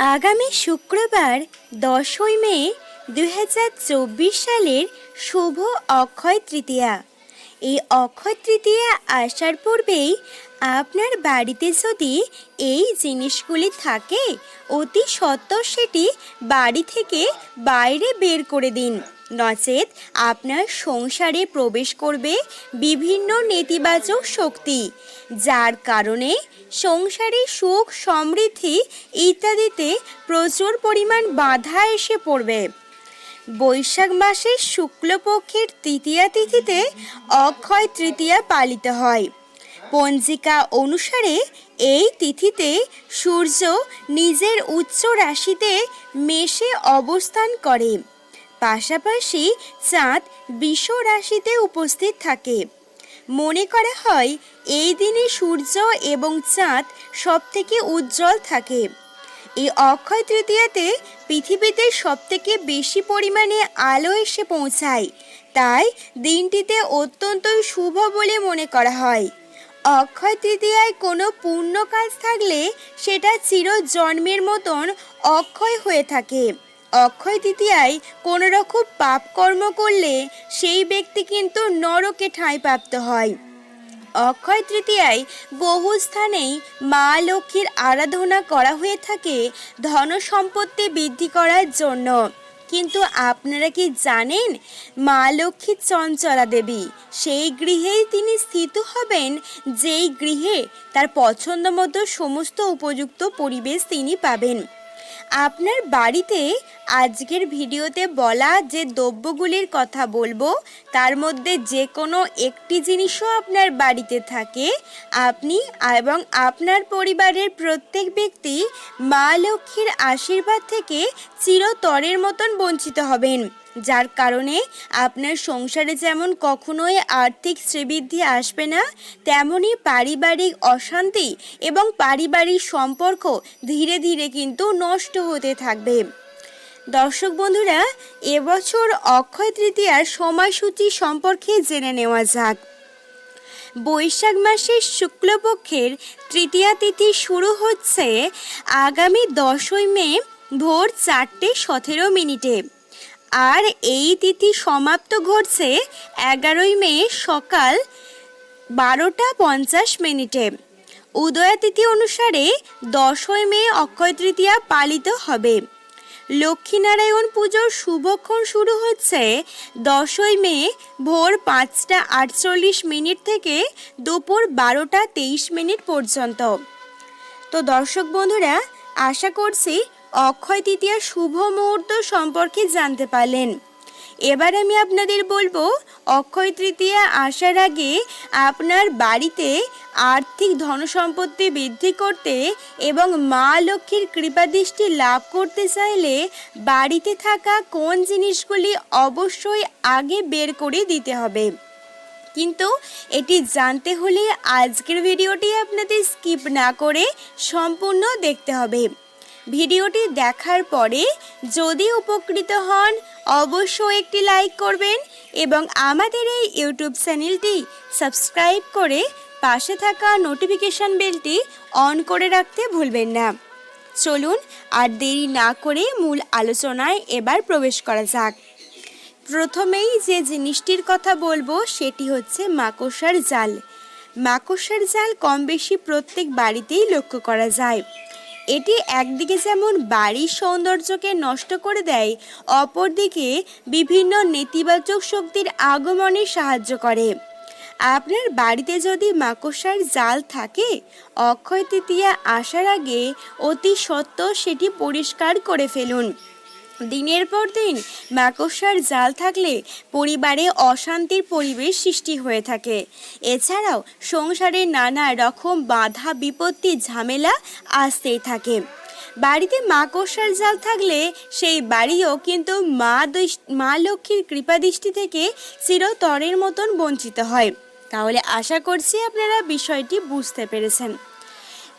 আগামী শুক্রবার দশই মে দু হাজার চব্বিশ সালের শুভ অক্ষয় তৃতীয়া। এই অক্ষয় তৃতীয়া আসার পূর্বেই আপনার বাড়িতে যদি এই জিনিসগুলি থাকে, অতি সত্বর সেটি বাড়ি থেকে বাইরে বের করে দিন। নচেত আপনার সংসারে প্রবেশ করবে বিভিন্ন নেতিবাচক শক্তি, যার কারণে সংসারে সুখ, সমৃদ্ধি ইত্যাদিতে প্রচুর পরিমাণ বাধা এসে পড়বে। বৈশাখ মাসের শুক্লপক্ষের তৃতীয়া তিথিতে অক্ষয় তৃতীয়া পালিত হয়। পঞ্জিকা অনুসারে এই তিথিতে সূর্য নিজের উচ্চ রাশিতে মেষে অবস্থান করে। পাশাপাশি চাঁদ বিষ রাশিতে উপস্থিত থাকে। মনে করা হয়, এই দিনে সূর্য এবং চাঁদ সবথেকে উজ্জ্বল থাকে। এই অক্ষয় তৃতীয়াতে পৃথিবীতে সবথেকে বেশি পরিমাণে আলো এসে পৌঁছায়। তাই দিনটিতে অত্যন্তই শুভ বলে মনে করা হয়। অক্ষয় তৃতীয়ায় কোনো পূর্ণ কাজ থাকলে সেটা চির জন্মের মতন অক্ষয় হয়ে থাকে। অক্ষয় তৃতীয়ায় কোনো রকম পাপ কর্ম করলে সেই ব্যক্তি কিন্তু নরকে ঠাঁই প্রাপ্ত হয়। অক্ষয় তৃতীয়ায় বহু স্থানেই মা লক্ষ্মীর আরাধনা করা হয়ে থাকে ধন সম্পত্তি বৃদ্ধি করার জন্য। কিন্তু আপনারা কি জানেন মা লক্ষ্মী চঞ্চলা দেবী? সেই গৃহেই তিনি স্থিত হবেন, যেই গৃহে তার পছন্দ মতো সমস্ত উপযুক্ত পরিবেশ তিনি পাবেন। আপনার বাড়িতে আজকের ভিডিওতে বলা যে দ্রব্যগুলির কথা বলব, তার মধ্যে যে কোনো একটি জিনিসও আপনার বাড়িতে থাকে। আপনি এবং আপনার পরিবারের প্রত্যেক ব্যক্তি মা লক্ষ্মীর আশীর্বাদ থেকে চিরতরের মতন বঞ্চিত হবেন। যার কারণে আপনার সংসারে যেমন কখনোই আর্থিক শ্রীবৃদ্ধি আসবে না তেমনই পারিবারিক অশান্তি এবং পারিবারিক সম্পর্ক ধীরে ধীরে কিন্তু নষ্ট হতে থাকবে। দর্শক বন্ধুরা, এবছর অক্ষয় তৃতীয়ার সময়সূচি সম্পর্কে জেনে নেওয়া যাক। বৈশাখ মাসের শুক্লপক্ষের তৃতীয়া তিথি শুরু হচ্ছে আগামী দশই মে ভোর চারটে সতেরো মিনিটে। আর এই তিথি সমাপ্ত ঘটছে এগারোই মে সকাল বারোটা পঞ্চাশ মিনিটে। উদয়া তিথি অনুসারে দশই মে অক্ষয় তৃতীয়া পালিত হবে। লক্ষ্মীনারায়ণ পুজোর শুভক্ষণ শুরু হচ্ছে দশই মে ভোর পাঁচটা আটচল্লিশ মিনিট থেকে দুপুর বারোটা তেইশ মিনিট পর্যন্ত। তো দর্শক বন্ধুরা, আশা করছি অক্ষয় তৃতীয়ার শুভ মুহূর্ত সম্পর্কে জানতে পারলেন। এবার আমি আপনাদের বলব, অক্ষয় তৃতীয়া আসার আগে আপনার বাড়িতে আর্থিক ধনসম্পত্তি বৃদ্ধি করতে এবং মা লক্ষ্মীর কৃপাদৃষ্টি লাভ করতে চাইলে বাড়িতে থাকা কোন জিনিসগুলি অবশ্যই আগে বের করে দিতে হবে। কিন্তু এটি জানতে হলে আজকের ভিডিওটি আপনাদের স্কিপ না করে সম্পূর্ণ দেখতে হবে। ভিডিওটি দেখার পরে যদি উপকৃত হন অবশ্যই একটি লাইক করবেন এবং আমাদের এই ইউটিউব চ্যানেলটি সাবস্ক্রাইব করে পাশে থাকা নোটিফিকেশান বেলটি অন করে রাখতে ভুলবেন না। চলুন আর দেরি না করে মূল আলোচনায় এবার প্রবেশ করা যাক। প্রথমেই যে জিনিসটির কথা বলব সেটি হচ্ছে মাকড়সার জাল। মাকড়সার জাল কম বেশি প্রত্যেক বাড়িতেই লক্ষ্য করা যায়। এটি একদিকে যেমন বাড়ির সৌন্দর্যকে নষ্ট করে দেয়, অপরদিকে বিভিন্ন নেতিবাচক শক্তির আগমনে সাহায্য করে। আপনার বাড়িতে যদি মাকসার জাল থাকে, অক্ষয় তৃতীয়া আসার আগে অতি সত্য সেটি পরিষ্কার করে ফেলুন। দিনের পর দিন মাকড়সার জাল থাকলে পরিবারে অশান্তির পরিবেশ সৃষ্টি হয়ে থাকে। এছাড়াও সংসারে নানা রকম বাধা, বিপত্তি, ঝামেলা আসতেই থাকে। বাড়িতে মাকড়সার জাল থাকলে সেই বাড়িও কিন্তু মা মা লক্ষ্মীর কৃপাদৃষ্টি থেকে চিরতরের মতন বঞ্চিত হয়। তাহলে আশা করছি আপনারা বিষয়টি বুঝতে পেরেছেন।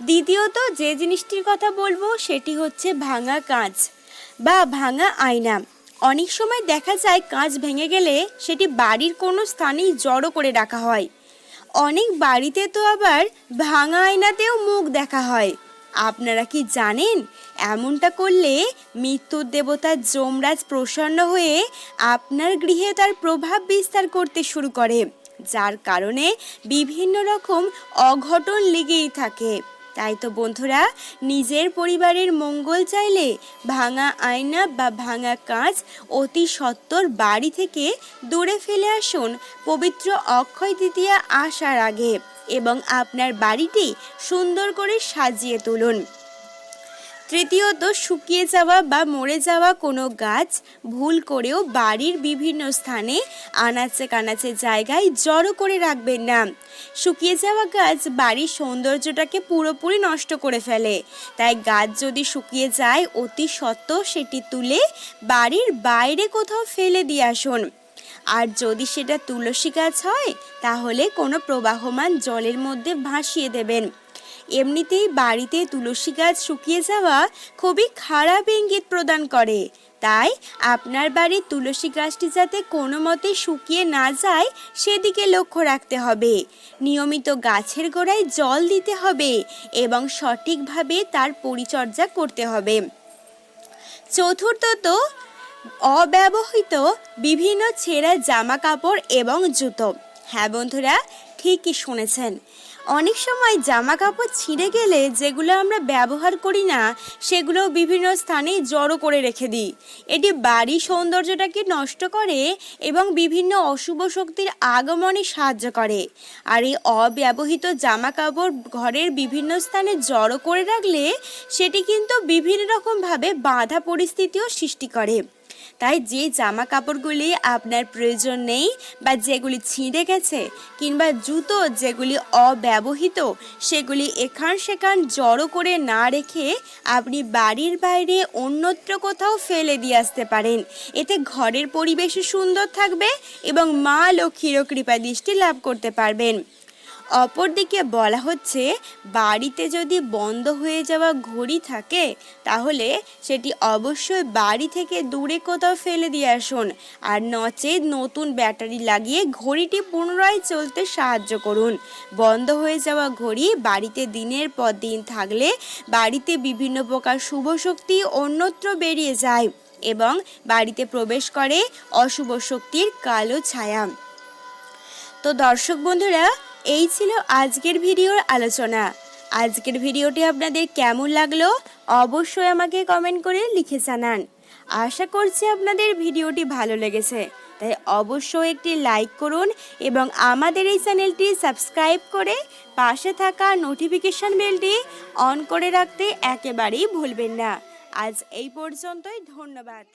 দ্বিতীয়ত যে জিনিসটির কথা বলব সেটি হচ্ছে ভাঙা কাঁচ। বা ভাঙা আয়না। অনেক সময় দেখা যায় কাঁচ ভেঙে গেলে সেটি বাড়ির কোনো স্থানেই জড়ো করে রাখা হয়। অনেক বাড়িতে তো আবার ভাঙা আয়নাতেও মুখ দেখা হয়। আপনারা কি জানেন? এমনটা করলে মৃত্যুর দেবতা যমরাজ প্রসন্ন হয়ে আপনার গৃহে তার প্রভাব বিস্তার করতে শুরু করে, যার কারণে বিভিন্ন রকম অঘটন লেগেই থাকে। তাই তো বন্ধুরা, নিজের পরিবারের মঙ্গল চাইলে ভাঙা আয়না বা ভাঙা কাঁচ অতি সত্তর বাড়ি থেকে দূরে ফেলে আসুন পবিত্র অক্ষয় তৃতীয়া আসার আগে এবং আপনার বাড়িটি সুন্দর করে সাজিয়ে তুলুন। তৃতীয়ত, শুকিয়ে যাওয়া বা মরে যাওয়া কোনো গাছ ভুল করেও বাড়ির বিভিন্ন স্থানে আনাচে কানাচে জায়গায় জড়ো করে রাখবেন না। শুকিয়ে যাওয়া গাছ বাড়ির সৌন্দর্যটাকে পুরোপুরি নষ্ট করে ফেলে। তাই গাছ যদি শুকিয়ে যায়, অতি সত্ত্বেও সেটি তুলে বাড়ির বাইরে কোথাও ফেলে দিয়ে আসুন। আর যদি সেটা তুলসী গাছ হয়, তাহলে কোনো প্রবাহমান জলের মধ্যে ভাসিয়ে দেবেন। এমনিতেই বাড়িতে তুলসী গাছ শুকিয়ে যাওয়া খুবই খারাপ ইঙ্গিত প্রদান করে। তাই আপনার বাড়ির তুলসী গাছটি যাতে কোনো মতে শুকিয়ে না যায়, সেদিকে লক্ষ্য রাখতে হবে। নিয়মিত গাছের গোড়ায় জল দিতে হবে এবং সঠিকভাবে তার পরিচর্যা করতে হবে। চতুর্থত, অব্যবহৃত বিভিন্ন ছেঁড়া জামা কাপড় এবং জুতো। হ্যাঁ বন্ধুরা, ঠিকই শুনেছেন। অনেক সময় জামা কাপড় ছিঁড়ে গেলে যেগুলো আমরা ব্যবহার করি না, সেগুলো বিভিন্ন স্থানে জড়ো করে রেখে দিই। এটি বাড়ি সৌন্দর্যটাকে নষ্ট করে এবং বিভিন্ন অশুভ শক্তির আগমনে সাহায্য করে। আর এই অব্যবহৃত জামা কাপড় ঘরের বিভিন্ন স্থানে জড়ো করে রাখলে সেটি কিন্তু বিভিন্ন রকমভাবে বাধা পরিস্থিতিও সৃষ্টি করে। তাই যে জামা কাপড়গুলি আপনার প্রয়োজন নেই বা যেগুলি ছিঁড়ে গেছে কিংবা জুতো যেগুলি অব্যবহৃত, সেগুলি এখান সেখান জড়ো করে না রেখে আপনি বাড়ির বাইরে অন্যত্র কোথাও ফেলে দিয়ে আসতে পারেন। এতে ঘরের পরিবেশও সুন্দর থাকবে এবং মা লক্ষ্মীরও কৃপা দৃষ্টি লাভ করতে পারবেন। অপরদিকে বলা হচ্ছে, বাড়িতে যদি বন্ধ হয়ে যাওয়া ঘড়ি থাকে, তাহলে সেটি অবশ্যই বাড়ি থেকে দূরে কোথাও ফেলে দিয়ে আসুন। আর নচেত নতুন ব্যাটারি লাগিয়ে ঘড়িটি পুনরায় চলতে সাহায্য করুন। বন্ধ হয়ে যাওয়া ঘড়ি বাড়িতে দিনের পর দিন থাকলে বাড়িতে বিভিন্ন প্রকার শুভ শক্তি অন্যত্র বেরিয়ে যায় এবং বাড়িতে প্রবেশ করে অশুভ শক্তির কালো ছায়া। তো দর্শক বন্ধুরা এই ছিল আজকের ভিডিওর আলোচনা। আজকের ভিডিওটি আপনাদের কেমন লাগল অবশ্যই আমাকে কমেন্ট করে লিখে জানান। আশা করছি আপনাদের ভিডিওটি ভালো লেগেছে। তাই অবশ্যই একটি লাইক করুন এবং আমাদের এই চ্যানেলটি সাবস্ক্রাইব করে পাশে থাকা নোটিফিকেশান বেলটি অন করে রাখতে একেবারেই ভুলবেন না। আজ এই পর্যন্তই, ধন্যবাদ।